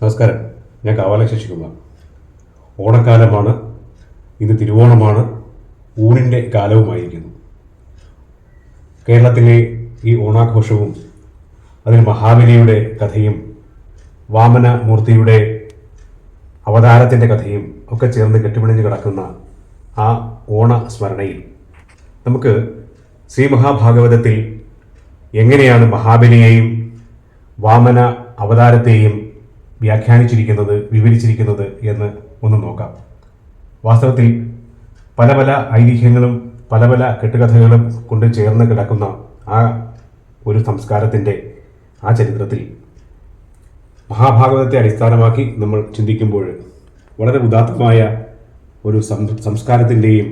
നമസ്കാരം. ഞാൻ കാവാല ശശികുമാർ. ഓണക്കാലമാണ്. ഇന്ന് തിരുവോണമാണ്. ഊണിന്റെ കാലവുമായിരിക്കുന്നു. കേരളത്തിലെ ഈ ഓണാഘോഷവും അതിൽ മഹാബലിയുടെ കഥയും വാമന മൂർത്തിയുടെ അവതാരത്തിന്റെ കഥയും ഒക്കെ ചേർന്ന് കെട്ടുപിണിഞ്ഞ് കിടക്കുന്ന ആ ഓണ സ്മരണയിൽ നമുക്ക് ശ്രീ മഹാഭാഗവതത്തിൽ എങ്ങനെയാണ് മഹാബലിയെയും വാമന അവതാരത്തെയും വ്യാഖ്യാനിച്ചിരിക്കുന്നത് വിവരിച്ചിരിക്കുന്നത് എന്ന് ഒന്ന് നോക്കാം. വാസ്തവത്തിൽ പല പല ഐതിഹ്യങ്ങളും പല പല കെട്ടുകഥകളും കൊണ്ട് ചേർന്ന് കിടക്കുന്ന ആ ഒരു സംസ്കാരത്തിന്റെ ആ ചരിത്രത്തിൽ മഹാഭാഗവതത്തെ അടിസ്ഥാനമാക്കി നമ്മൾ ചിന്തിക്കുമ്പോൾ വളരെ ഉദാത്തമായ ഒരു സംസ്കാരത്തിന്റെയും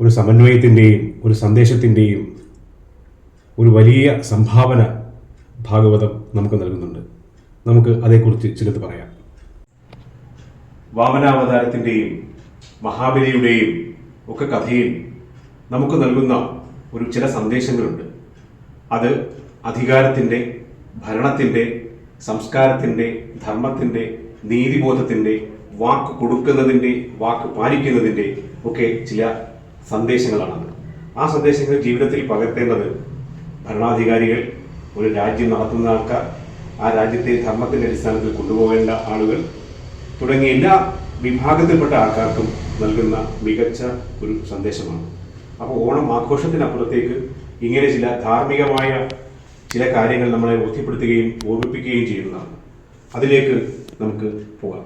ഒരു സമന്വയത്തിന്റെയും ഒരു സന്ദേശത്തിന്റെയും ഒരു വലിയ സംഭാവന ഭാഗവതം നമുക്ക് നൽകുന്നുണ്ട്. നമുക്ക് അതേക്കുറിച്ച് ചിലത് പറയാം. വാമനാവതാരത്തിന്റെയും മഹാബലിയുടെയും ഒക്കെ കഥയിൽ നമുക്ക് നൽകുന്ന ഒരു ചില സന്ദേശങ്ങളുണ്ട്. അത് അധികാരത്തിന്റെ ഭരണത്തിന്റെ സംസ്കാരത്തിന്റെ ധർമ്മത്തിന്റെ നീതിബോധത്തിന്റെ വാക്ക് കൊടുക്കുന്നതിന്റെ വാക്ക് പാലിക്കുന്നതിന്റെ ഒക്കെ ചില സന്ദേശങ്ങളാണത്. ആ സന്ദേശങ്ങൾ ജീവിതത്തിൽ പകർത്തേണ്ടത് ഭരണാധികാരികൾ ഒരു രാജ്യം നടത്തുന്ന ആൾക്കാർ ആ രാജ്യത്തെ ധർമ്മത്തിന്റെ അടിസ്ഥാനത്തിൽ കൊണ്ടുപോകേണ്ട ആളുകൾ തുടങ്ങിയ എല്ലാ വിഭാഗത്തിൽപ്പെട്ട ആൾക്കാർക്കും നൽകുന്ന മികച്ച ഒരു സന്ദേശമാണ്. അപ്പോൾ ഓണം ആഘോഷത്തിനപ്പുറത്തേക്ക് ഇങ്ങനെ ചില ധാർമ്മികമായ ചില കാര്യങ്ങൾ നമ്മളെ ബോധ്യപ്പെടുത്തുകയും ഓർമ്മിപ്പിക്കുകയും ചെയ്യുന്നതാണ്. അതിലേക്ക് നമുക്ക് പോകാം.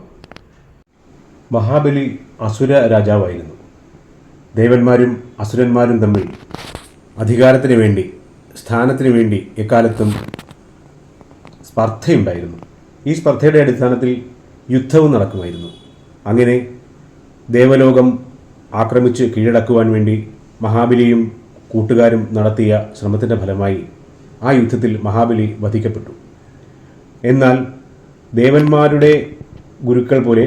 മഹാബലി അസുര രാജാവായിരുന്നു. ദേവന്മാരും അസുരന്മാരും തമ്മിൽ അധികാരത്തിന് വേണ്ടി സ്ഥാനത്തിന് വേണ്ടി എക്കാലത്തും സ്പർദ്ധയുണ്ടായിരുന്നു. ഈ സ്പർദ്ധയുടെ അടിസ്ഥാനത്തിൽ യുദ്ധവും നടക്കുമായിരുന്നു. അങ്ങനെ ദേവലോകം ആക്രമിച്ച് കീഴടക്കുവാൻ വേണ്ടി മഹാബലിയും കൂട്ടുകാരും നടത്തിയ ശ്രമത്തിന്റെ ഫലമായി ആ യുദ്ധത്തിൽ മഹാബലി വധിക്കപ്പെട്ടു. എന്നാൽ ദേവന്മാരുടെ ഗുരുക്കൾ പോലെ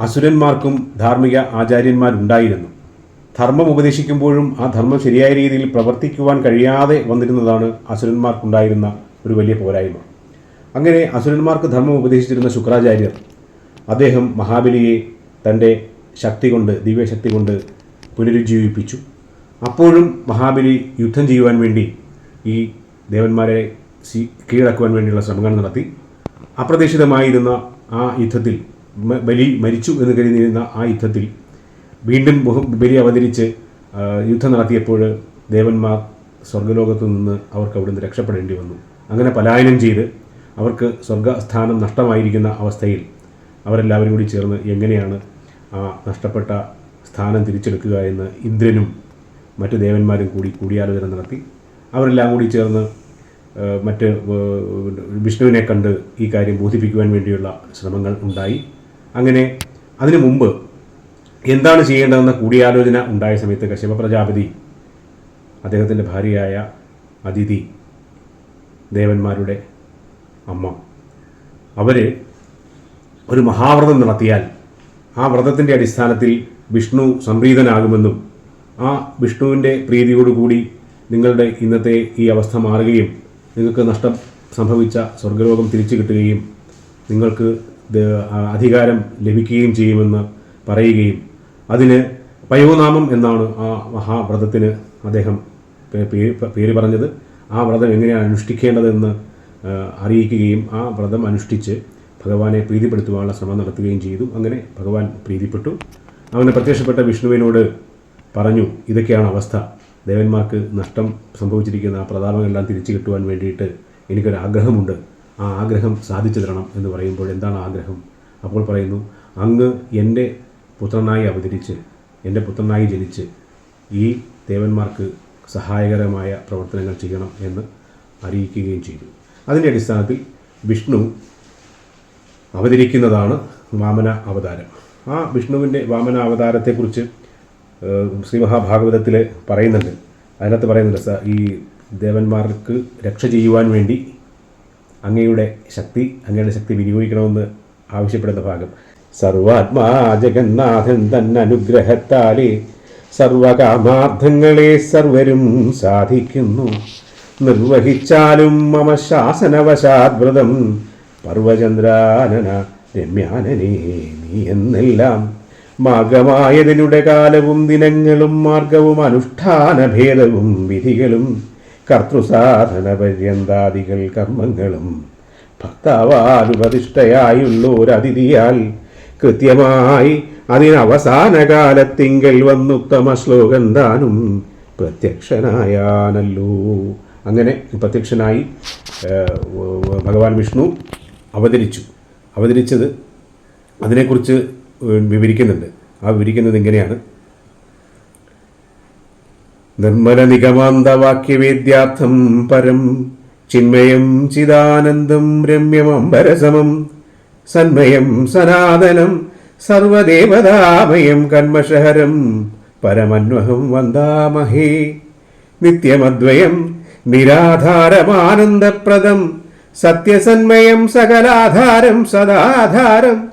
അസുരന്മാർക്കും ധാർമ്മിക ആചാര്യന്മാരുണ്ടായിരുന്നു. ധർമ്മം ഉപദേശിക്കുമ്പോഴും ആ ധർമ്മം ശരിയായ രീതിയിൽ പ്രവർത്തിക്കുവാൻ കഴിയാതെ വന്നിരുന്നതാണ് അസുരന്മാർക്കുണ്ടായിരുന്ന ഒരു വലിയ പോരായ്മ. അങ്ങനെ അസുരന്മാർക്ക് ധർമ്മം ഉപദേശിച്ചിരുന്ന ശുക്രാചാര്യർ അദ്ദേഹം മഹാബലിയെ തന്റെ ശക്തി കൊണ്ട് ദിവ്യശക്തി കൊണ്ട് പുനരുജ്ജീവിപ്പിച്ചു. അപ്പോഴും മഹാബലി യുദ്ധം ചെയ്യുവാൻ വേണ്ടി ഈ ദേവന്മാരെ സി- കീഴടക്കുവാൻ വേണ്ടിയുള്ള ശ്രമങ്ങൾ നടത്തി. അപ്രതീക്ഷിതമായിരുന്ന ആ യുദ്ധത്തിൽ ബലി മരിച്ചു എന്ന് കരുതിയിരുന്ന ആ യുദ്ധത്തിൽ വീണ്ടും ബലി അവതരിച്ച് യുദ്ധം നടത്തിയപ്പോൾ ദേവന്മാർ സ്വർഗലോകത്തു നിന്ന് അവർക്ക് അവിടുന്ന് രക്ഷപ്പെടേണ്ടി വന്നു. അങ്ങനെ പലായനം ചെയ്ത് അവർക്ക് സ്വർഗസ്ഥാനം നഷ്ടമായിരിക്കുന്ന അവസ്ഥയിൽ അവരെല്ലാവരും കൂടി ചേർന്ന് എങ്ങനെയാണ് ആ നഷ്ടപ്പെട്ട സ്ഥാനം തിരിച്ചെടുക്കുക എന്ന് ഇന്ദ്രനും മറ്റ് ദേവന്മാരും കൂടി കൂടിയാലോചന നടത്തി. അവരെല്ലാം കൂടി ചേർന്ന് മറ്റ് വിഷ്ണുവിനെ കണ്ട് ഈ കാര്യം ബോധിപ്പിക്കുവാൻ വേണ്ടിയുള്ള ശ്രമങ്ങൾ ഉണ്ടായി. അങ്ങനെ അതിനു മുമ്പ് എന്താണ് ചെയ്യേണ്ടതെന്ന കൂടിയാലോചന ഉണ്ടായ സമയത്ത് കശ്യപ പ്രജാപതി അദ്ദേഹത്തിന്റെ ഭാര്യയായ അതിഥി ദേവന്മാരുടെ അമ്മ. അവർ ഒരു മഹാവ്രതം നടത്തിയാൽ ആ വ്രതത്തിന്റെ അടിസ്ഥാനത്തിൽ വിഷ്ണു സംപ്രീതനാകുമെന്നും ആ വിഷ്ണുവിന്റെ പ്രീതിയോടുകൂടി നിങ്ങളുടെ ഇന്നത്തെ ഈ അവസ്ഥ മാറുകയും നിങ്ങൾക്ക് നഷ്ടം സംഭവിച്ച സ്വർഗലോകം തിരിച്ചു കിട്ടുകയും നിങ്ങൾക്ക് അധികാരം ലഭിക്കുകയും ചെയ്യുമെന്ന് പറയുകയും അതിന് പയോനാമം എന്നാണ് ആ മഹാവ്രതത്തിന് അദ്ദേഹം പേര് പറഞ്ഞത്. ആ വ്രതം എങ്ങനെയാണ് അനുഷ്ഠിക്കേണ്ടതെന്ന് അറിയിക്കുകയും ആ വ്രതം അനുഷ്ഠിച്ച് ഭഗവാനെ പ്രീതിപ്പെടുത്തുവാനുള്ള ശ്രമം നടത്തുകയും ചെയ്തു. അങ്ങനെ ഭഗവാൻ പ്രീതിപ്പെട്ടു. അങ്ങനെ പ്രത്യക്ഷപ്പെട്ട വിഷ്ണുവിനോട് പറഞ്ഞു ഇതൊക്കെയാണ് അവസ്ഥ. ദേവന്മാർക്ക് നഷ്ടം സംഭവിച്ചിരിക്കുന്ന ആ പ്രതാപങ്ങളെല്ലാം തിരിച്ചു കിട്ടുവാൻ വേണ്ടിയിട്ട് എനിക്കൊരു ആഗ്രഹമുണ്ട്. ആ ആഗ്രഹം സാധിച്ചു തരണം എന്ന് പറയുമ്പോൾ എന്താണ് ആഗ്രഹം? അപ്പോൾ പറയുന്നു അങ്ങ് എന്റെ പുത്രനായി അവതരിച്ച് എന്റെ പുത്രനായി ജനിച്ച് ഈ ദേവന്മാർക്ക് സഹായകരമായ പ്രവർത്തനങ്ങൾ ചെയ്യണം എന്ന് അറിയിക്കുകയും ചെയ്തു. അതിന്റെ അടിസ്ഥാനത്തിൽ വിഷ്ണു അവതരിക്കുന്നതാണ് വാമന അവതാരം. ആ വിഷ്ണുവിന്റെ വാമന അവതാരത്തെക്കുറിച്ച് ശ്രീ മഹാഭാഗവതത്തിൽ പറയുന്നുണ്ട്. അതിനകത്ത് പറയുന്നുണ്ട് ഈ ദേവന്മാർക്ക് രക്ഷ ചെയ്യുവാൻ വേണ്ടി അങ്ങയുടെ ശക്തി അങ്ങയുടെ ശക്തി വിനിയോഗിക്കണമെന്ന് ആവശ്യപ്പെടുന്ന ഭാഗം. സർവാത്മാ ജഗന്നാഥൻ തന്നെ അനുഗ്രഹത്താലേ സർവകാമാർത്ഥങ്ങളെ സർവരും സാധിക്കുന്നു. നിർവഹിച്ചാലും മമ ശാസനവശാദ്വ്രതം പർവചന്ദ്രാനന രമ്യാനനേ നീ എന്നെല്ലാം മാർഗമായതിനുടെ കാലവും ദിനങ്ങളും മാർഗവും അനുഷ്ഠാന ഭേദവും വിധികളും കർത്തൃസാധന പര്യന്താദികൾ കർമ്മങ്ങളും ഭക്താവാലുപതിഷ്ഠയായുള്ളോരതിഥിയാൽ കൃത്യമായി അതിനവസാന കാലത്തിങ്കൽ വന്നുത്തമ ശ്ലോകം താനും പ്രത്യക്ഷനായാനല്ലോ. അങ്ങനെ പ്രത്യക്ഷനായി ഭഗവാൻ വിഷ്ണു അവതരിച്ചു. അവതരിച്ചത് അതിനെക്കുറിച്ച് വിവരിക്കുന്നുണ്ട്. ആ വിവരിക്കുന്നത് ഇങ്ങനെയാണ്. നിർമ്മല നിഗമാന്തവാക്യവേദ്യാർത്ഥം പരം ചിന്മയം ചിദാനന്ദം രമ്യം അംബരസമം സന്മയം സനാതനം സർവദേവതാമയം കന്മഷഹരം പരമന്വഹം വന്ദാമഹേ നിത്യമദ്വയം നിരാധാരമാനന്ദപ്രദം. സത്യസന്മയം സകലാധാരം സദാധാരം.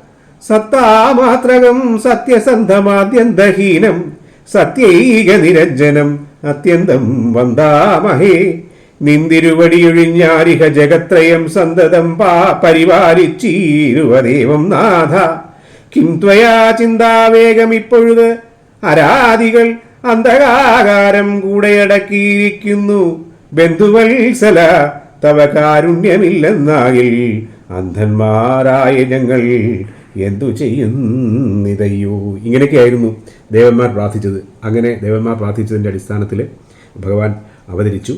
സത്താമാത്രകം സത്യസന്ധമാദ്യന്തഹീനം സത്യൈക നിരഞ്ജനം അത്യന്തം വന്ദാമഹേ. നിന്തിരുവടിയൊഴിഞ്ഞാരിഹ ജഗത്രയം സന്തതം പാ പരിപാലിച്ചീരുവദേവം നാഥ. കിം ത്വയാ ചിന്താവേഗമിപ്പൊഴുത്. അരാദികൾ അന്ധകാകാരം കൂടെയടക്കിയിരിക്കുന്നു. ബന്ധുവത്സല തവ കാരുണ്യമില്ലെന്നാകിൽ അന്ധന്മാരായ ഞങ്ങൾ എന്തു ചെയ്യുന്നിതയ്യോ? ഇങ്ങനെയൊക്കെയായിരുന്നു ദേവന്മാർ പ്രാർത്ഥിച്ചത്. അങ്ങനെ ദേവന്മാർ പ്രാർത്ഥിച്ചതിന്റെ അടിസ്ഥാനത്തിൽ ഭഗവാൻ അവതരിച്ചു.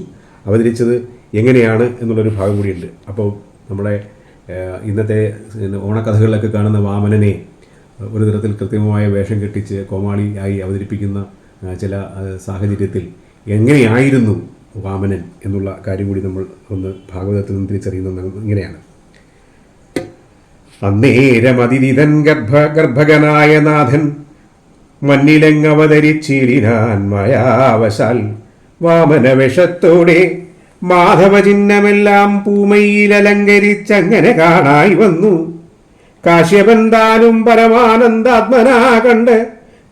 അവതരിച്ചത് എങ്ങനെയാണ് എന്നുള്ളൊരു ഭാഗം കൂടിയുണ്ട്. അപ്പോൾ നമ്മുടെ ഏഹ്, ഇന്നത്തെ ഓണക്കഥകളിലൊക്കെ കാണുന്ന വാമനനെ ഒരു തരത്തിൽ കൃത്യമായ വേഷം കെട്ടിച്ച് കോമാളിയായി അവതരിപ്പിക്കുന്ന ചില സാഹചര്യത്തിൽ എങ്ങനെയായിരുന്നു വാമനൻ എന്നുള്ള കാര്യം കൂടി നമ്മൾ ഒന്ന് ഭാഗവതത്തിൽ നിന്ന് തിരിച്ചറിയുന്നത് ഇങ്ങനെയാണ്. അന്നേരം അതിരിതൻ ഗർഭ ഗർഭകനായ നാഥൻ മണ്ണിലെങ്ങവതരിച്ചിരിനാൻ മായാവശാൽ വാമനവേഷത്തോടെ മാധവചിഹ്നമെല്ലാം പൂമയിലലങ്കരിച്ചങ്ങനെ കാണായി വന്നു. കാശ്യപൻ താനും പരമാനന്ദാത്മനാ കണ്ട്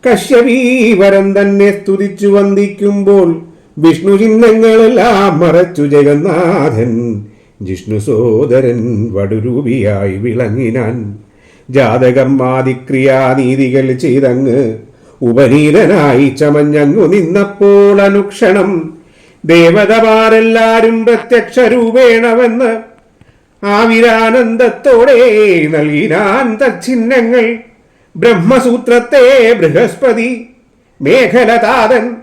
കശ്യപീവരം തന്നെ സ്തുതിച്ചു വന്ദിക്കുമ്പോൾ വിഷ്ണു ചിഹ്നങ്ങളെല്ലാം മറച്ചു ജഗന്നാഥൻ. ജിഷ്ണു സോദരൻ വടുരൂപിയായി വിളങ്ങിനാൻ. ജാതകം ജാതകർമാതിക്രിയാനീതികൾ ചെയ്തങ്ങ് ഉപനീതനായി ചമഞ്ഞങ്ങു നിന്നപ്പോൾ അനുക്ഷണം. ദേവതമാരെല്ലാരും പ്രത്യക്ഷ രൂപേണമെന്ന് ആവിരാനന്ദത്തോടെ നൽകിനാൻ തച്ചിഹ്നങ്ങൾ. ബ്രഹ്മസൂത്രത്തെ ബൃഹസ്പതി മേഖലതാതൻ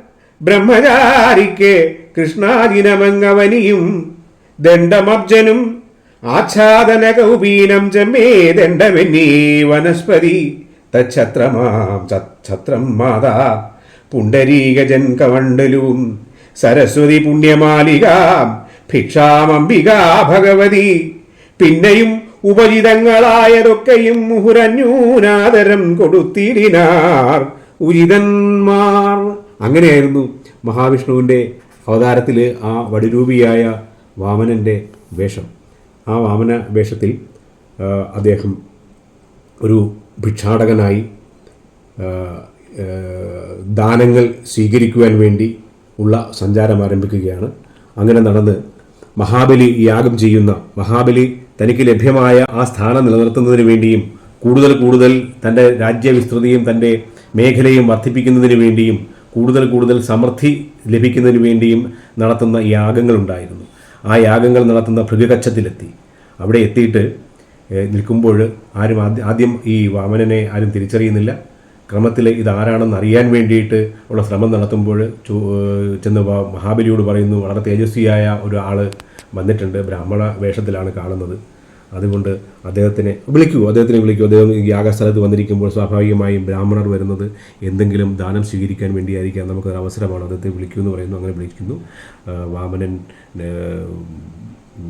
ബ്രഹ്മചാരിക്ക് കൃഷ്ണാദിനമങ്ങവനിയും ദണ്ഡമബ്ജനും ആച്ഛാദന കൗപീനം ചെമ്മേ ദണ്ഡമെന്നീ വനസ്പതി. തച്ഛത്രമാം ഛത്രം മാതാ. പുണ്ടരീകജൻ കവണ്ടലും. സരസ്വതി പുണ്യമാലികാം. ഭിക്ഷാമംബികാ ഭഗവതി. പിന്നെയും ഉപചിതങ്ങളായതൊക്കെയും മുഹുരന്യൂനാദരം കൊടുത്തിടിനാർ. ഉചിതന്മാർ അങ്ങനെയായിരുന്നു മഹാവിഷ്ണുവിന്റെ അവതാരത്തിൽ ആ വടിരൂപിയായ വാമനന്റെ വേഷം. ആ വാമന വേഷത്തിൽ അദ്ദേഹം ഒരു ഭിക്ഷാടകനായി ദാനങ്ങൾ സ്വീകരിക്കുവാൻ വേണ്ടി ഉള്ള സഞ്ചാരം ആരംഭിക്കുകയാണ്. അങ്ങനെ നടന്ന് മഹാബലി യാഗം ചെയ്യുന്ന മഹാബലി തനിക്ക് ലഭ്യമായ ആ സ്ഥാനം നിലനിർത്തുന്നതിന് വേണ്ടിയും കൂടുതൽ കൂടുതൽ തന്റെ രാജ്യവിസ്തൃതിയും തന്റെ മേഖലയും വർദ്ധിപ്പിക്കുന്നതിന് വേണ്ടിയും കൂടുതൽ കൂടുതൽ സമൃദ്ധി ലഭിക്കുന്നതിന് വേണ്ടിയും നടത്തുന്ന യാഗങ്ങളുണ്ടായിരുന്നു. ആ യാഗങ്ങൾ നടത്തുന്ന ഭൃഗകച്ചത്തിലെത്തി. അവിടെ എത്തിയിട്ട് നിൽക്കുമ്പോൾ ആരും ആദ്യം ആദ്യം ഈ വാമനനെ ആരും തിരിച്ചറിയുന്നില്ല. ക്രമത്തിൽ ഇതാരാണെന്ന് അറിയാൻ വേണ്ടിയിട്ട് ഉള്ള ശ്രമം നടത്തുമ്പോൾ ചെന്ന് മഹാബലിയോട് പറയുന്നു വളരെ തേജസ്വിയായ ഒരാൾ വന്നിട്ടുണ്ട്. ബ്രാഹ്മണ വേഷത്തിലാണ് കാണുന്നത്. അതുകൊണ്ട് അദ്ദേഹത്തിനെ വിളിക്കൂ അദ്ദേഹത്തിനെ വിളിക്കൂ. അദ്ദേഹം ഈ യാഗസ്ഥലത്ത് വന്നിരിക്കുമ്പോൾ സ്വാഭാവികമായും ബ്രാഹ്മണർ വരുന്നത് എന്തെങ്കിലും ദാനം സ്വീകരിക്കാൻ വേണ്ടിയായിരിക്കാം. നമുക്കൊരു അവസരമാണ് അദ്ദേഹത്തെ വിളിക്കൂ എന്ന് പറയുന്നു അങ്ങനെ വിളിക്കുന്നു. വാമനൻ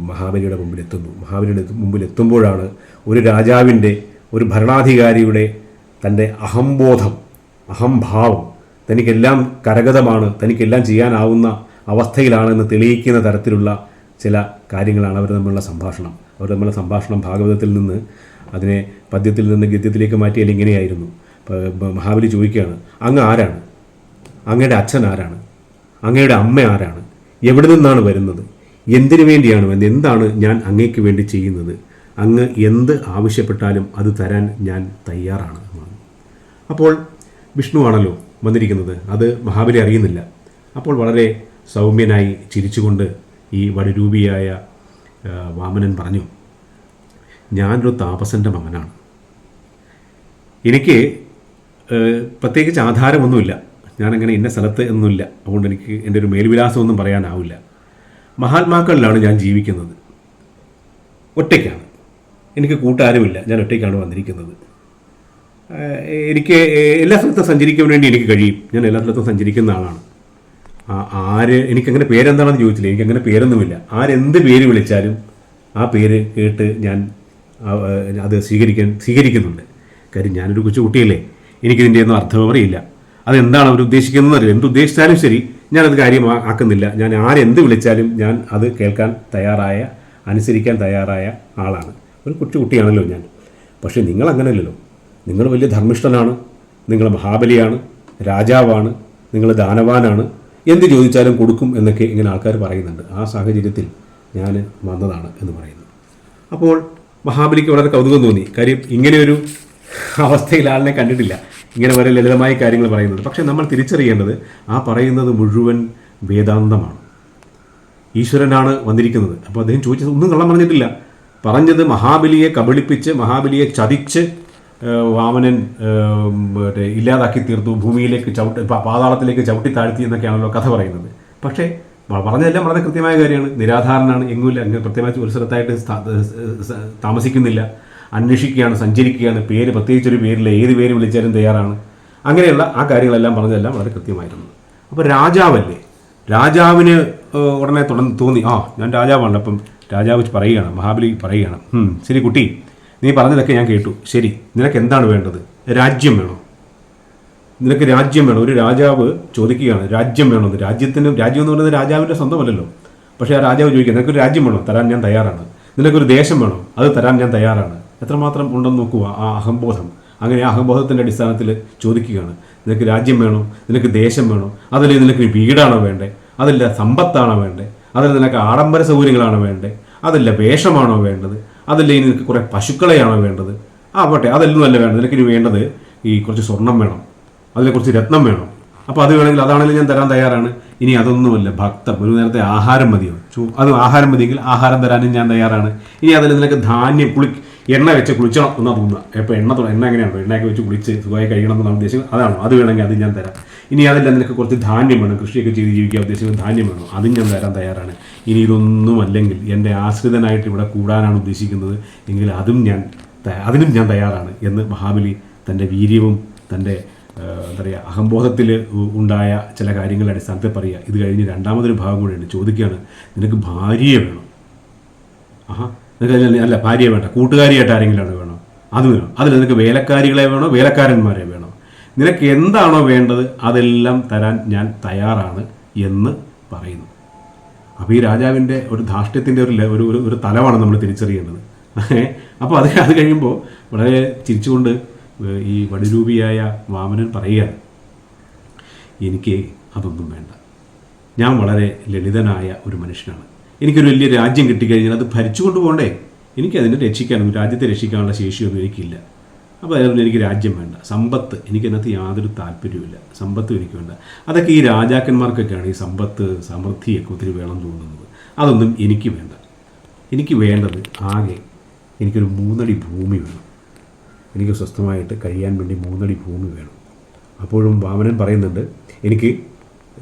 മഹാബലിയുടെ മുമ്പിൽ എത്തുന്നു മഹാബലിയുടെ മുമ്പിലെത്തുമ്പോഴാണ് ഒരു രാജാവിന്റെ ഒരു ഭരണാധികാരിയുടെ തന്റെ അഹംബോധം അഹംഭാവം തനിക്കെല്ലാം കരഗതമാണ് തനിക്കെല്ലാം ചെയ്യാനാവുന്ന അവസ്ഥയിലാണെന്ന് തെളിയിക്കുന്ന തരത്തിലുള്ള ചില കാര്യങ്ങളാണ് അവർ തമ്മിലുള്ള സംഭാഷണം. അവർ തമ്മിലുള്ള സംഭാഷണം ഭാഗവതത്തിൽ നിന്ന് അതിനെ പദ്യത്തിൽ നിന്ന് ഗദ്യത്തിലേക്ക് മാറ്റിയാൽ ഇങ്ങനെയായിരുന്നു. മഹാബലി ചോദിക്കുകയാണ് അങ്ങ് ആരാണ്? അങ്ങയുടെ അച്ഛൻ ആരാണ്? അങ്ങയുടെ അമ്മ ആരാണ്? എവിടെ നിന്നാണ് വരുന്നത്? എന്തിനു വേണ്ടിയാണ് വരുന്നത് എന്താണ് ഞാൻ അങ്ങേക്ക് വേണ്ടി ചെയ്യുന്നത്? അങ്ങ് എന്ത് ആവശ്യപ്പെട്ടാലും അത് തരാൻ ഞാൻ തയ്യാറാണ് അപ്പോൾ വിഷ്ണുവാണല്ലോ വന്നിരിക്കുന്നത്. അത് മഹാബലി അറിയുന്നില്ല. അപ്പോൾ വളരെ സൗമ്യനായി ചിരിച്ചുകൊണ്ട് ഈ വടിരൂപിയായ വാമനൻ പറഞ്ഞു ഞാനൊരു താപസന്റെ മകനാണ്. എനിക്ക് പ്രത്യേകിച്ച് ആധാരമൊന്നുമില്ല. ഞാനങ്ങനെ ഇന്ന സ്ഥലത്ത് ഒന്നുമില്ല. അതുകൊണ്ട് എനിക്ക് എന്റെ ഒരു മേൽവിലാസമൊന്നും പറയാനാവില്ല. മഹാത്മാക്കളിലാണ് ഞാൻ ജീവിക്കുന്നത്. ഒറ്റയ്ക്കാണ്. എനിക്ക് കൂട്ടാരുമില്ല. ഞാൻ ഒറ്റയ്ക്കാണ് വന്നിരിക്കുന്നത്. എനിക്ക് എല്ലാ സ്ഥലത്തും സഞ്ചരിക്കാൻ വേണ്ടി എനിക്ക് കഴിയും. ഞാൻ എല്ലാ സ്ഥലത്തും സഞ്ചരിക്കുന്ന ആളാണ്. ആര് എനിക്കങ്ങനെ പേരെന്താണെന്ന് ചോദിച്ചില്ല. എനിക്കങ്ങനെ പേരൊന്നുമില്ല. ആരെന്ത് പേര് വിളിച്ചാലും ആ പേര് കേട്ട് ഞാൻ അത് സ്വീകരിക്കാൻ സ്വീകരിക്കുന്നുണ്ട്. കാര്യം ഞാനൊരു കൊച്ചു കുട്ടിയല്ലേ. എനിക്കിതിന്റെ ഒന്നും അർത്ഥം അറിയില്ല അതെന്താണ് അവർ ഉദ്ദേശിക്കുന്നത് അറിയില്ല. എന്തുദ്ദേശിച്ചാലും ശരി ഞാനത് കാര്യം ആക്കുന്നില്ല. ഞാൻ ആരെന്ത് വിളിച്ചാലും ഞാൻ അത് കേൾക്കാൻ തയ്യാറായ അനുസരിക്കാൻ തയ്യാറായ ആളാണ്. ഒരു കൊച്ചു കുട്ടിയാണല്ലോ ഞാൻ. പക്ഷേ നിങ്ങൾ അങ്ങനെയല്ലല്ലോ നിങ്ങൾ വലിയ ധർമ്മിഷ്ഠനാണ്. നിങ്ങൾ മഹാബലിയാണ്. രാജാവാണ്. നിങ്ങൾ ദാനവാനാണ്. എന്ത് ചോദിച്ചാലും കൊടുക്കും എന്നൊക്കെ ഇങ്ങനെ ആൾക്കാർ പറയുന്നുണ്ട്. ആ സാഹചര്യത്തിൽ ഞാൻ വന്നതാണ് എന്ന് പറയുന്നു. അപ്പോൾ മഹാബലിക്ക് വളരെ കൗതുകം തോന്നി. കാര്യം ഇങ്ങനെയൊരു അവസ്ഥയിൽ ആളിനെ കണ്ടിട്ടില്ല. ഇങ്ങനെ വളരെ ലളിതമായ കാര്യങ്ങൾ പറയുന്നുണ്ട്. പക്ഷേ നമ്മൾ തിരിച്ചറിയേണ്ടത് ആ പറയുന്നത് മുഴുവൻ വേദാന്തമാണ്. ഈശ്വരനാണ് വന്നിരിക്കുന്നത്. അപ്പോൾ അദ്ദേഹം ചോദിച്ചത് ഒന്നും കള്ളം പറഞ്ഞിട്ടില്ല. പറഞ്ഞത് മഹാബലിയെ കബളിപ്പിച്ച് മഹാബലിയെ ചതിച്ച് വാമനൻ മറ്റേ ഇല്ലാതാക്കി തീർത്തു ഭൂമിയിലേക്ക് ചവിട്ടി പാതാളത്തിലേക്ക് ചവിട്ടി താഴ്ത്തി എന്നൊക്കെയാണല്ലോ കഥ പറയുന്നത്. പക്ഷേ പറഞ്ഞതെല്ലാം വളരെ കൃത്യമായ കാര്യമാണ്. നിരാധാരനാണ് എങ്ങുമില്ല അങ്ങനെ പ്രത്യേകിച്ച് ഒരു സ്ഥലത്തായിട്ട് താമസിക്കുന്നില്ല. അന്വേഷിക്കുകയാണ് സഞ്ചരിക്കുകയാണ്. പേര് പ്രത്യേകിച്ചൊരു പേരില്ല. ഏത് പേര് വിളിച്ചാലും തയ്യാറാണ്. അങ്ങനെയുള്ള ആ കാര്യങ്ങളെല്ലാം പറഞ്ഞതെല്ലാം വളരെ കൃത്യമായിരുന്നു. അപ്പോൾ രാജാവല്ലേ? രാജാവിന് ഉടനെ തുടർന്ന് തോന്നി. ആ ഞാൻ രാജാവാണ്. അപ്പം രാജാവ് പറയുകയാണ് മഹാബലി പറയുകയാണ്. "ഉം, ശരി കുട്ടി. നീ പറഞ്ഞതൊക്കെ ഞാൻ കേട്ടു. ശരി നിനക്ക് എന്താണ് വേണ്ടത്? രാജ്യം വേണോ? നിനക്ക് രാജ്യം വേണം? ഒരു രാജാവ് ചോദിക്കുകയാണ് രാജ്യം വേണമെന്ന് രാജ്യത്തിന് രാജ്യം എന്ന് പറയുന്നത് രാജാവിന്റെ സ്വന്തമല്ലല്ലോ. പക്ഷേ ആ രാജാവ് ചോദിക്കുക നിനക്കൊരു രാജ്യം വേണോ? തരാൻ ഞാൻ തയ്യാറാണ്. നിനക്കൊരു ദേശം വേണോ? അത് തരാൻ ഞാൻ തയ്യാറാണ്. എത്രമാത്രം ഉണ്ടെന്ന് നോക്കുക ആ അഹംബോധം. അങ്ങനെ ആ അഹംബോധത്തിന്റെ അടിസ്ഥാനത്തിൽ ചോദിക്കുകയാണ് നിനക്ക് രാജ്യം വേണോ? നിനക്ക് ദേശം വേണോ? അതല്ലേ നിനക്ക് വീടാണോ വേണ്ടേ? അതല്ല സമ്പത്താണോ വേണ്ടേ? അതല്ല നിനക്ക് ആഡംബര സൗകര്യങ്ങളാണോ വേണ്ടേ? അതല്ല വേഷമാണോ വേണ്ടത്? അതല്ല നിനക്ക് കുറേ പശുക്കളെയാണോ വേണ്ടത്? ആ പോട്ടെ. അതെല്ലാം അല്ല വേണ്ടത്. നിനക്കിനി വേണ്ടത് ഈ കുറച്ച് സ്വർണം വേണം. അതിൽ കുറച്ച് രത്നം വേണം. അപ്പോൾ അത് വേണമെങ്കിൽ അതാണെങ്കിലും ഞാൻ തരാൻ തയ്യാറാണ്. ഇനി അതൊന്നുമല്ല. ഭക്തം ഒരു നേരത്തെ ആഹാരം മതിയോ? അത് ആഹാരം മതിയെങ്കിൽ ആഹാരം തരാനും ഞാൻ തയ്യാറാണ്. ഇനി അതിൽ നിനക്ക് ധാന്യം കുളി എണ്ണ വെച്ച് കുളിച്ചണം എന്നാ തോന്നുക ഇപ്പോൾ എണ്ണ എണ്ണ എങ്ങനെയാണോ? എണ്ണയൊക്കെ വെച്ച് കുളിച്ച് സുഖമായി കഴിയണം എന്നാണ് ഉദ്ദേശിക്കുന്നത് അതാണോ? അത് വേണമെങ്കിൽ അത് ഞാൻ തരാം. ഇനി അതല്ല നിനക്ക് കുറച്ച് ധാന്യം വേണം. കൃഷിയൊക്കെ ചെയ്ത് ജീവിക്കാൻ ഉദ്ദേശിക്കുന്ന ധാന്യം വേണം. അതും ഞാൻ തരാൻ തയ്യാറാണ്. ഇനി ഇതൊന്നും അല്ലെങ്കിൽ എന്റെ ആശ്രിതനായിട്ട് ഇവിടെ കൂടാനാണ് ഉദ്ദേശിക്കുന്നത് എങ്കിൽ അതും ഞാൻ അതിനും ഞാൻ തയ്യാറാണ് എന്ന് മഹാബലി തന്റെ വീര്യവും തന്റെ എന്താ പറയുക അഹംബോധത്തിൽ ഉണ്ടായ ചില കാര്യങ്ങളുടെ അടിസ്ഥാനത്തിൽ പറയുക. ഇത് കഴിഞ്ഞ് രണ്ടാമതൊരു ഭാഗം കൂടെയുണ്ട് ചോദിക്കുകയാണ് നിനക്ക് ഭാര്യയെ വേണം. ആഹാ. അല്ല ഭാര്യയെ വേണ്ട കൂട്ടുകാരിയായിട്ട് ആരെങ്കിലും വേണോ? അത് വേണം. അതിൽ നിനക്ക് വേലക്കാരികളെ വേണോ? വേലക്കാരന്മാരെ വേണോ? നിനക്ക് എന്താണോ വേണ്ടത് അതെല്ലാം തരാൻ ഞാൻ തയ്യാറാണ് എന്ന് പറയുന്നു. അപ്പോൾ ഈ രാജാവിന്റെ ഒരു ധാർഷ്ട്യത്തിന്റെ ഒരു ഒരു ഒരു- തലമാണ് നമ്മൾ തിരിച്ചറിയേണ്ടത്. അപ്പോൾ അത് അത് കഴിയുമ്പോൾ വളരെ ചിരിച്ചുകൊണ്ട് ഈ വടിരൂപിയായ വാമനൻ പറയുകയാണ് എനിക്ക് അതൊന്നും വേണ്ട. ഞാൻ വളരെ ലളിതനായ ഒരു മനുഷ്യനാണ്. എനിക്കൊരു വലിയ രാജ്യം കിട്ടിക്കഴിഞ്ഞാൽ അത് ഭരിച്ചുകൊണ്ട് പോകണ്ടേ? എനിക്കതിനെ രക്ഷിക്കാനും രാജ്യത്തെ രക്ഷിക്കാനുള്ള ശേഷിയൊന്നും എനിക്കില്ല. അപ്പോൾ അതിനൊന്നും എനിക്ക് രാജ്യം വേണ്ട. സമ്പത്ത് എനിക്കതിനകത്ത് യാതൊരു താല്പര്യവുമില്ല. സമ്പത്തും എനിക്ക് വേണ്ട. അതൊക്കെ ഈ രാജാക്കന്മാർക്കൊക്കെയാണ് ഈ സമ്പത്ത് സമൃദ്ധിയൊക്കെ ഒത്തിരി വേണം തോന്നുന്നത്. അതൊന്നും എനിക്ക് വേണ്ട. എനിക്ക് വേണ്ടത് ആകെ എനിക്കൊരു മൂന്നടി ഭൂമി വേണം. എനിക്ക് സ്വസ്ഥമായിട്ട് കഴിയാൻ വേണ്ടി മൂന്നടി ഭൂമി വേണം. അപ്പോഴും വാമനൻ പറയുന്നുണ്ട് എനിക്ക്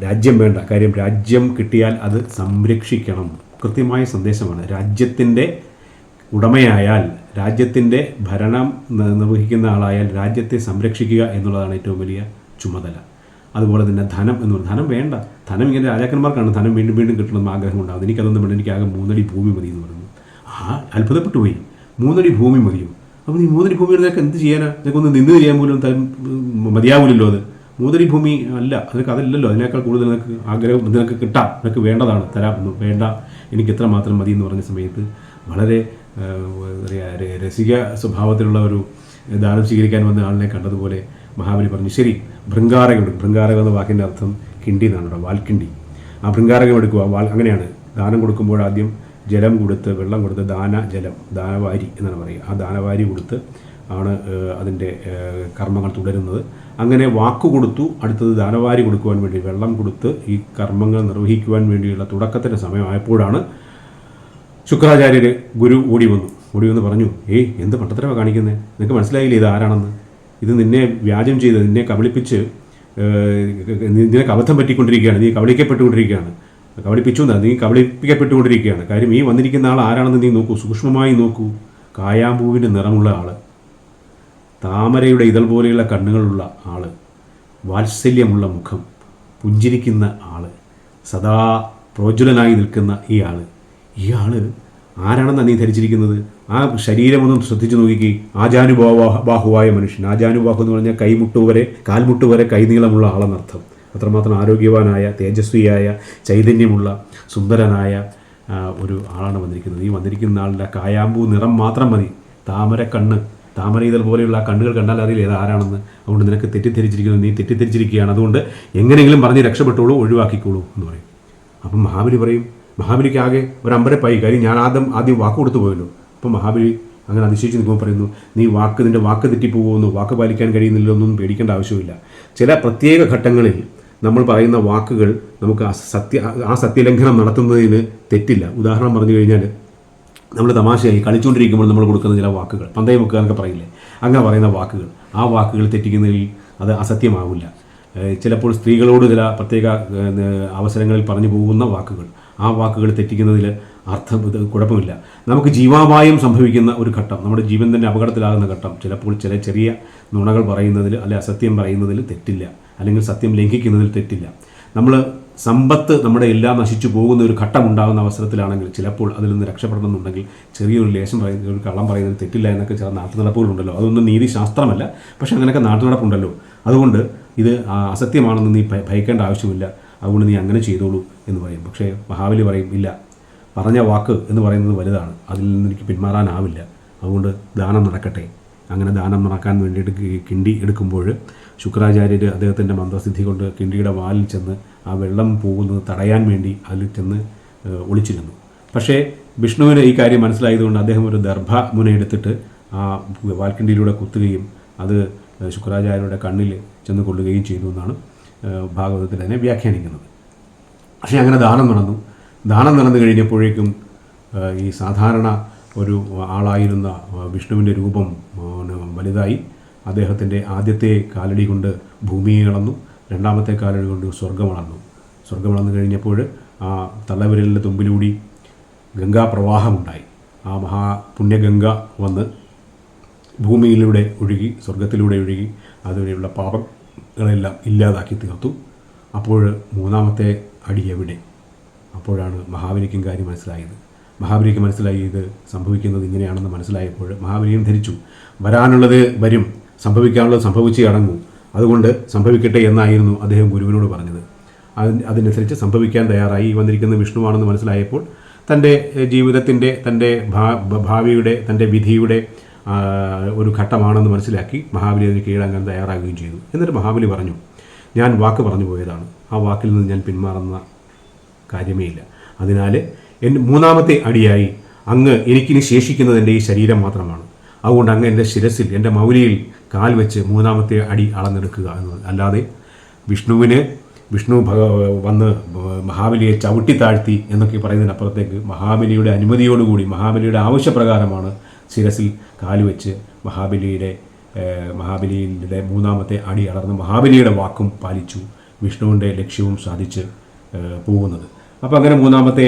രാജ്യം വേണ്ട. കാര്യം രാജ്യം കിട്ടിയാൽ അത് സംരക്ഷിക്കണം. കൃത്യമായ സന്ദേശമാണ്. രാജ്യത്തിന്റെ ഉടമയായാൽ രാജ്യത്തിന്റെ ഭരണം നിർവഹിക്കുന്ന ആളായാൽ രാജ്യത്തെ സംരക്ഷിക്കുക എന്നുള്ളതാണ് ഏറ്റവും വലിയ ചുമതല. അതുപോലെ തന്നെ ധനം എന്ന് പറയുന്നത് ധനം വേണ്ട. ധനം ഇങ്ങനെ രാജാക്കന്മാർക്കാണ് ധനം വീണ്ടും വീണ്ടും കിട്ടണമെന്ന് ആഗ്രഹം ഉണ്ടാകും എനിക്കതൊന്നും വേണ്ട. എനിക്ക് ആകെ മൂന്നടി ഭൂമി മതി എന്ന് പറയുന്നു ആ അത്ഭുതപ്പെട്ടു പോയി. മൂന്നടി ഭൂമി മതിയോ? അപ്പോൾ നീ മൂന്നടി ഭൂമി നിനക്ക് എന്ത് ചെയ്യാനാണ് നിനക്ക് ഒന്ന് നിന്ന് ചെയ്യാൻ പോലും മതിയാവില്ലല്ലോ അത്. ഭൂമി അല്ല നിനക്ക് അതല്ലല്ലോ. അതിനേക്കാൾ കൂടുതൽ നിനക്ക് ആഗ്രഹം നിനക്ക് കിട്ടാം. നിനക്ക് വേണ്ടതാണ് തരാം വേണ്ട എനിക്ക് ഇത്ര മാത്രം മതി എന്ന് പറഞ്ഞ സമയത്ത് വളരെ രസിക സ്വഭാവത്തിലുള്ള ഒരു ദാനം സ്വീകരിക്കാൻ വന്ന ആളിനെ കണ്ടതുപോലെ മഹാബലി പറഞ്ഞു ശരി ഭൃങ്കാരകം എടുക്കും ഭൃങ്കാരകം എന്ന വാക്കിന്റെ അർത്ഥം കിണ്ടി എന്നാണ് കേട്ടോ വാൽക്കിണ്ടി. ആ ഭൃങ്കാരകം എടുക്കുക വാൽ അങ്ങനെയാണ്. ദാനം കൊടുക്കുമ്പോൾ ആദ്യം ജലം കൊടുത്ത് വെള്ളം കൊടുത്ത് ദാന ജലം ദാനവാരി എന്നാണ് പറയുക. ആ ദാനവാരി കൊടുത്ത് ആണ് അതിന്റെ കർമ്മങ്ങൾ തുടരുന്നത്. അങ്ങനെ വാക്ക് കൊടുത്തു അടുത്തത് ദാനവാരി കൊടുക്കുവാൻ വേണ്ടി വെള്ളം കൊടുത്ത് ഈ കർമ്മങ്ങൾ നിർവഹിക്കുവാൻ വേണ്ടിയുള്ള തുടക്കത്തിന്റെ സമയമായപ്പോഴാണ് ശുക്രാചാര്യർ ഗുരു ഓടി വന്നു. ഓടി വന്ന് പറഞ്ഞു ഏയ് എന്ത് പട്ടത്തരവ കാണിക്കുന്നത് നിനക്ക് മനസ്സിലായില്ലേ ഇത് ആരാണെന്ന്? ഇത് നിന്നെ വ്യാജം ചെയ്ത് നിന്നെ കബളിപ്പിച്ച് നിനക്ക് അബദ്ധം പറ്റിക്കൊണ്ടിരിക്കുകയാണ് നീ കബളിക്കപ്പെട്ടുകൊണ്ടിരിക്കുകയാണ്. കബളിപ്പിച്ചു എന്നാ നീ കബളിപ്പിക്കപ്പെട്ടുകൊണ്ടിരിക്കുകയാണ്. കാര്യം ഈ വന്നിരിക്കുന്ന ആൾ ആരാണെന്ന് നീ നോക്കൂ സൂക്ഷ്മമായി നോക്കൂ. കായാമ്പൂവിന്റെ നിറമുള്ള ആൾ താമരയുടെ ഇതൾ പോലെയുള്ള കണ്ണുകളുള്ള ആൾ വാത്സല്യമുള്ള മുഖം പുഞ്ചിരിക്കുന്ന ആൾ സദാ പ്രോജ്വലനായി നിൽക്കുന്ന ഈ ആൾ ഈ ആൾ ആരാണെന്നാണ് നീ ധരിച്ചിരിക്കുന്നത്? ആ ശരീരമൊന്നും ശ്രദ്ധിച്ചു നോക്കി ആജാനുബാഹ ബാഹുവായ മനുഷ്യൻ. ആജാനുബാഹു എന്ന് പറഞ്ഞാൽ കൈമുട്ട് വരെ കാൽമുട്ട് വരെ കൈനീളമുള്ള ആളെന്നർത്ഥം. അത്രമാത്രം ആരോഗ്യവാനായ തേജസ്വിയായ ചൈതന്യമുള്ള സുന്ദരനായ ഒരു ആളാണ് വന്നിരിക്കുന്നത്. ഈ വന്നിരിക്കുന്ന ആളുടെ കായാമ്പൂ നിറം മാത്രം മതി. താമര കണ്ണ് താമര ഇതൾ പോലെയുള്ള കണ്ണുകൾ കണ്ടാൽ അറിയില്ല ഇത് ആരാണെന്ന്. അതുകൊണ്ട് നിനക്ക് തെറ്റിദ്ധരിച്ചിരിക്കുന്നു. നീ തെറ്റിദ്ധരിച്ചിരിക്കുകയാണ്. അതുകൊണ്ട് എങ്ങനെയെങ്കിലും പറഞ്ഞ് രക്ഷപ്പെട്ടോളൂ ഒഴിവാക്കിക്കോളൂ എന്ന് പറയും. അപ്പം മഹാബലി പറയും മഹാബലിക്ക് ആകെ ഒരു അമ്പരപ്പായി കാര്യം ഞാൻ ആദ്യം ആദ്യം വാക്ക് കൊടുത്തു പോയല്ലോ. അപ്പം മഹാബലി അങ്ങനെ അതിശയിച്ച് നിൽക്കുമ്പോൾ പറയുന്നു നീ വാക്ക് നിന്റെ വാക്ക് തെറ്റിപ്പോകുമെന്നോ വാക്ക് പാലിക്കാൻ കഴിയുന്നില്ല ഒന്നും പേടിക്കേണ്ട ആവശ്യമില്ല. ചില പ്രത്യേക ഘട്ടങ്ങളിൽ നമ്മൾ പറയുന്ന വാക്കുകൾ നമുക്ക് സത്യ ആ സത്യലംഘനം നടത്തുന്നതിന് തെറ്റില്ല. ഉദാഹരണം പറഞ്ഞു കഴിഞ്ഞാൽ നമ്മൾ തമാശയായി കളിച്ചുകൊണ്ടിരിക്കുമ്പോൾ നമ്മൾ കൊടുക്കുന്ന ചില വാക്കുകൾ. പന്തയം വെക്കുക എന്നൊക്കെ പറയില്ലേ? അങ്ങനെ പറയുന്ന വാക്കുകൾ. ആ വാക്കുകൾ തെറ്റിക്കുന്നതിൽ അത് അസത്യമാവില്ല. ചിലപ്പോൾ സ്ത്രീകളോട് ചില പ്രത്യേക അവസരങ്ങളിൽ പറഞ്ഞു പോകുന്ന വാക്കുകൾ. ആ വാക്കുകൾ തെറ്റിക്കുന്നതിൽ അർത്ഥം ഇത് കുഴപ്പമില്ല. നമുക്ക് ജീവാപായം സംഭവിക്കുന്ന ഒരു ഘട്ടം നമ്മുടെ ജീവൻ തന്നെ അപകടത്തിലാകുന്ന ഘട്ടം. ചിലപ്പോൾ ചില ചെറിയ നുണകൾ പറയുന്നതിൽ അല്ലെ അസത്യം പറയുന്നതിൽ തെറ്റില്ല. അല്ലെങ്കിൽ സത്യം ലംഘിക്കുന്നതിൽ തെറ്റില്ല. നമ്മൾ സമ്പത്ത് നമ്മുടെ എല്ലാം നശിച്ചു പോകുന്ന ഒരു ഘട്ടം ഉണ്ടാകുന്ന അവസരത്തിലാണെങ്കിൽ ചിലപ്പോൾ അതിൽ നിന്ന് രക്ഷപ്പെടണമെന്നുണ്ടെങ്കിൽ ചെറിയൊരു ലേശം പറയുന്ന ഒരു കള്ളം പറയുന്നത് തെറ്റില്ല എന്നൊക്കെ ചില നാട്ടുനടപ്പുകളുണ്ടല്ലോ അതൊന്നും നീതി ശാസ്ത്രമല്ല. പക്ഷെ അങ്ങനെയൊക്കെ നാട്ടുനടപ്പുണ്ടല്ലോ അതുകൊണ്ട് ഇത് അസത്യമാണെന്ന് നീ ഭയ- ഭയക്കേണ്ട ആവശ്യമില്ല. അതുകൊണ്ട് നീ അങ്ങനെ ചെയ്തോളൂ എന്ന് പറയും. പക്ഷേ മഹാബലി പറയും ഇല്ല. പറഞ്ഞ വാക്ക് എന്ന് പറയുന്നത് വലുതാണ്. അതിൽ നിന്ന് എനിക്ക് പിന്മാറാനാവില്ല. അതുകൊണ്ട് ദാനം നടക്കട്ടെ. അങ്ങനെ ദാനം നടക്കാൻ വേണ്ടിയിട്ട് കിണ്ടി എടുക്കുമ്പോൾ ശുക്രാചാര്യർ അദ്ദേഹത്തിന്റെ മന്ത്രസിദ്ധി കൊണ്ട് കിണ്ടിയുടെ വാലിൽ ചെന്ന് ആ വെള്ളം പോകുന്നത് തടയാൻ വേണ്ടി അതിൽ ചെന്ന് ഒളിച്ചിരുന്നു. പക്ഷേ വിഷ്ണുവിന് ഈ കാര്യം മനസ്സിലായതുകൊണ്ട് അദ്ദേഹം ഒരു ദർഭ മുനയെടുത്തിട്ട് ആ വാൽക്കിണ്ടിയിലൂടെ കുത്തുകയും അത് ശുക്രാചാര്യരുടെ കണ്ണിൽ ചെന്ന് കൊള്ളുകയും ചെയ്തു എന്നാണ് ഭാഗവതത്തിൽ അതിനെ വ്യാഖ്യാനിക്കുന്നത്. പക്ഷേ അങ്ങനെ ദാനം നടന്നു. ദാനം നടന്നു കഴിഞ്ഞപ്പോഴേക്കും ഈ സാധാരണ ഒരു ആളായിരുന്ന വിഷ്ണുവിന്റെ രൂപം വലുതായി. അദ്ദേഹത്തിന്റെ ആദ്യത്തെ കാലടി കൊണ്ട് ഭൂമിയെ അളന്നു രണ്ടാമത്തെ കാലടി കൊണ്ട് സ്വർഗം സ്വർഗമളന്നു സ്വർഗം അളന്നു കഴിഞ്ഞപ്പോൾ ആ തള്ളവിരലിന്റെ തുമ്പിലൂടി ഗംഗാപ്രവാഹമുണ്ടായി ആ മഹാപുണ്യഗംഗ വന്ന് ഭൂമിയിലൂടെ ഒഴുകി സ്വർഗത്തിലൂടെ ഒഴുകി അതുവരെയുള്ള പാപങ്ങളെല്ലാം ഇല്ലാതാക്കി തീർത്തു. അപ്പോൾ മൂന്നാമത്തെ അടി എവിടെ? അപ്പോഴാണ് മഹാബലിക്കും കാര്യം മനസ്സിലായത്. മഹാബലിക്ക് മനസ്സിലായി ഇത് സംഭവിക്കുന്നത് ഇങ്ങനെയാണെന്ന് മനസ്സിലായപ്പോൾ മഹാബലിയും ധരിച്ചു വരാനുള്ളത് വരും. സംഭവിക്കാനുള്ളത് സംഭവിച്ചേ അടങ്ങൂ. അതുകൊണ്ട് സംഭവിക്കട്ടെ എന്നായിരുന്നു അദ്ദേഹം ഗുരുവിനോട് പറഞ്ഞത്. അതിന് അതിനനുസരിച്ച് സംഭവിക്കാൻ തയ്യാറായി വന്നിരിക്കുന്ന വിഷ്ണുവാണെന്ന് മനസ്സിലായപ്പോൾ തന്റെ ജീവിതത്തിന്റെ തന്റെ ഭാവിയുടെ തന്റെ വിധിയുടെ ഒരു ഘട്ടമാണെന്ന് മനസ്സിലാക്കി മഹാബലി അതിന് കീഴടങ്ങാൻ തയ്യാറാകുകയും ചെയ്തു. എന്നിട്ട് മഹാബലി പറഞ്ഞു ഞാൻ വാക്ക് പറഞ്ഞു പോയതാണ്. ആ വാക്കിൽ നിന്ന് ഞാൻ പിന്മാറുന്ന കാര്യമേ ഇല്ല. അതിനാൽ എന്റെ മൂന്നാമത്തെ അടിയായി അങ്ങ് എനിക്കിനി ശേഷിക്കുന്നത് എന്റെ ഈ ശരീരം മാത്രമാണ്. അതുകൊണ്ട് അങ്ങ് എന്റെ ശിരസിൽ എന്റെ മൗലിയിൽ കാൽ വെച്ച് മൂന്നാമത്തെ അടി അളന്നെടുക്കുക എന്നത്. അല്ലാതെ വിഷ്ണുവിന് വിഷ്ണു ഭഗ വന്ന് മഹാബലിയെ ചവിട്ടി താഴ്ത്തി എന്നൊക്കെ പറയുന്നതിനപ്പുറത്തേക്ക് മഹാബലിയുടെ അനുമതിയോടുകൂടി മഹാബലിയുടെ ആവശ്യപ്രകാരമാണ് ശിരസിൽ കാലുവെച്ച് മഹാബലിയുടെ മഹാബലിയുടെ മൂന്നാമത്തെ അടി അളർന്ന് മഹാബലിയുടെ വാക്കും പാലിച്ചു വിഷ്ണുവിന്റെ ലക്ഷ്യവും സാധിച്ച് പോകുന്നത്. അപ്പോൾ അങ്ങനെ മൂന്നാമത്തെ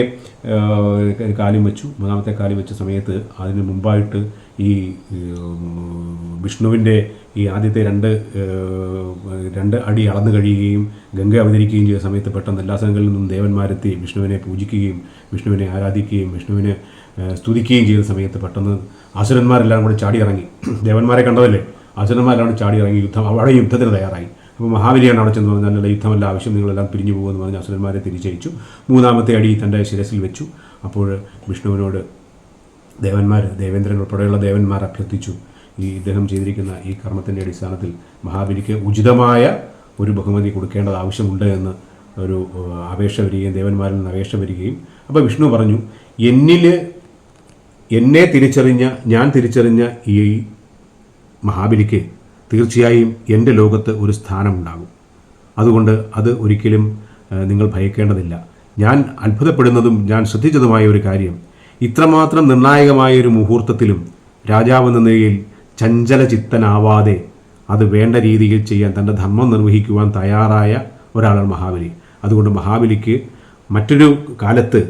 കാലും വെച്ചു. മൂന്നാമത്തെ കാലും വെച്ച സമയത്ത് അതിന് മുമ്പായിട്ട് ഈ വിഷ്ണുവിന്റെ ഈ ആദ്യത്തെ രണ്ട് രണ്ട് അടി അളന്നു കഴിയുകയും ഗംഗ അവതരിക്കുകയും ചെയ്ത സമയത്ത് പെട്ടെന്ന് എല്ലാ സ്ഥലങ്ങളിൽ നിന്നും ദേവന്മാരെത്തി വിഷ്ണുവിനെ പൂജിക്കുകയും വിഷ്ണുവിനെ ആരാധിക്കുകയും വിഷ്ണുവിനെ സ്തുതിക്കുകയും ചെയ്ത സമയത്ത് പെട്ടെന്ന് അസുരന്മാരെല്ലാം കൂടി ചാടി ഇറങ്ങി ദേവന്മാരെ കണ്ടതല്ലേ? അസുരന്മാരെല്ലാം ചാടി ഇറങ്ങി യുദ്ധം അവിടെ യുദ്ധത്തിന് തയ്യാറായി. അപ്പോൾ മഹാബലിയാണ് അവിടെ ചെന്ന് പറഞ്ഞാൽ "അല്ല, യുദ്ധമല്ല ആവശ്യം നിങ്ങളെല്ലാം പിരിഞ്ഞു പോകുമെന്ന് പറഞ്ഞ് അസുരന്മാരെ തിരിച്ചയച്ചു. മൂന്നാമത്തെ അടി തന്റെ ശിരസിൽ വെച്ചു. അപ്പോൾ വിഷ്ണുവിനോട് ദേവന്മാർ ദേവേന്ദ്രൻ ഉൾപ്പെടെയുള്ള ദേവന്മാർ അഭ്യർത്ഥിച്ചു. ഈ ഇദ്ദേഹം ചെയ്തിരിക്കുന്ന ഈ കർമ്മത്തിന്റെ അടിസ്ഥാനത്തിൽ മഹാബലിക്ക് ഉചിതമായ ഒരു ബഹുമതി കൊടുക്കേണ്ടത് ആവശ്യമുണ്ട് എന്ന് ഒരു അപേക്ഷ വരികയും ദേവന്മാരിൽ നിന്ന് അപേക്ഷ വരികയും. അപ്പോൾ വിഷ്ണു പറഞ്ഞു എന്നിൽ എന്നെ തിരിച്ചറിഞ്ഞ ഞാൻ തിരിച്ചറിഞ്ഞ ഈ മഹാബലിക്ക് തീർച്ചയായും എന്റെ ലോകത്ത് ഒരു സ്ഥാനമുണ്ടാകും. അതുകൊണ്ട് അത് ഒരിക്കലും നിങ്ങൾ ഭയക്കേണ്ടതില്ല. ഞാൻ അത്ഭുതപ്പെടുന്നതും ഞാൻ ശ്രദ്ധിച്ചതുമായ ഒരു കാര്യം ഇത്രമാത്രം നിർണായകമായ ഒരു മുഹൂർത്തത്തിലും രാജാവെന്ന നിലയിൽ ചഞ്ചല ചിത്തനാവാതെ അത് വേണ്ട രീതിയിൽ ചെയ്യാൻ തന്റെ ധർമ്മം നിർവഹിക്കുവാൻ തയ്യാറായ ഒരാളാണ് മഹാബലി. അതുകൊണ്ട് മഹാബലിക്ക് മറ്റൊരു കാലത്ത്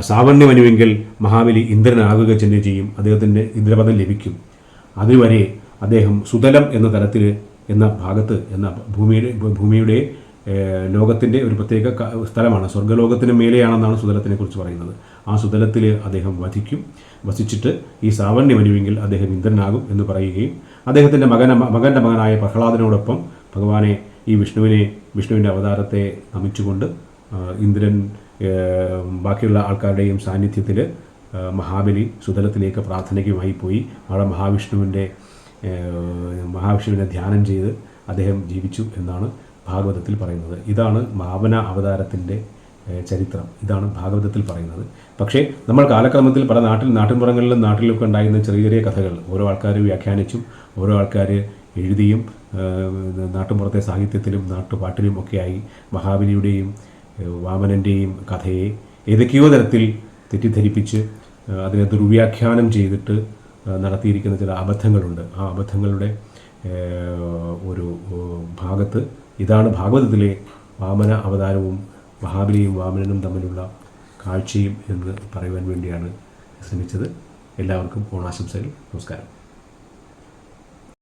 സാവണ്യമനുവെങ്കിൽ മഹാബലി ഇന്ദ്രനാകുക തന്നെ ചെയ്യും. അദ്ദേഹത്തിന്റെ ഇന്ദ്രപദം ലഭിക്കും. അതുവരെ അദ്ദേഹം സുതലം എന്ന തലത്തിൽ എന്ന ഭാഗത്ത് എന്ന ഭൂമിയുടെ ഭൂമിയുടെ ലോകത്തിന്റെ ഒരു പ്രത്യേക സ്ഥലമാണ്. സ്വർഗലോകത്തിന് മേലെയാണെന്നാണ് സുതലത്തിനെ കുറിച്ച് പറയുന്നത്. ആ സുതലത്തിൽ അദ്ദേഹം വധിക്കും. വസിച്ചിട്ട് ഈ സാവണ്യമനുവെങ്കിൽ അദ്ദേഹം ഇന്ദ്രനാകും എന്ന് പറയുകയും അദ്ദേഹത്തിന്റെ മകന മകന്റെ മകനായ പ്രഹ്ലാദനോടൊപ്പം ഭഗവാനെ ഈ വിഷ്ണുവിനെ വിഷ്ണുവിന്റെ അവതാരത്തെ നമിച്ചുകൊണ്ട് ഇന്ദ്രൻ ബാക്കിയുള്ള ആൾക്കാരുടെയും സാന്നിധ്യത്തിൽ മഹാബലി സുതലത്തിലേക്ക് പ്രാർത്ഥനയ്ക്കുമായി പോയി. അവിടെ മഹാവിഷ്ണുവിന്റെ മഹാവിഷ്ണുവിനെ ധ്യാനം ചെയ്ത് അദ്ദേഹം ജീവിച്ചു എന്നാണ് ഭാഗവതത്തിൽ പറയുന്നത്. ഇതാണ് ഭാവന അവതാരത്തിന്റെ ചരിത്രം. ഇതാണ് ഭാഗവതത്തിൽ പറയുന്നത്. പക്ഷേ നമ്മൾ കാലക്രമത്തിൽ പല നാട്ടിൽ നാട്ടിൻപുറങ്ങളിലും നാട്ടിലൊക്കെ ഉണ്ടായിരുന്ന ചെറിയ ചെറിയ കഥകൾ. ഓരോ ആൾക്കാർ വ്യാഖ്യാനിച്ചും ഓരോ ആൾക്കാർ എഴുതിയും ഏഹ്, നാട്ടുമ്പുറത്തെ സാഹിത്യത്തിലും നാട്ടുപാട്ടിലും ഒക്കെയായി മഹാബലിയുടെയും വാമനന്റെയും കഥയെ ഏതൊക്കെയോ തരത്തിൽ തെറ്റിദ്ധരിപ്പിച്ച് അതിനെ ദുർവ്യാഖ്യാനം ചെയ്തിട്ട് നടത്തിയിരിക്കുന്ന ചില അബദ്ധങ്ങളുണ്ട്. ആ അബദ്ധങ്ങളുടെ ഒരു ഭാഗത്ത് ഇതാണ് ഭാഗവതത്തിലെ വാമന അവതാരവും മഹാബലിയും വാമനനും തമ്മിലുള്ള കാഴ്ചയും എന്ന് പറയുവാൻ വേണ്ടിയാണ് ശ്രമിച്ചത്. എല്ലാവർക്കും ഓണാശംസകൾ. നമസ്കാരം.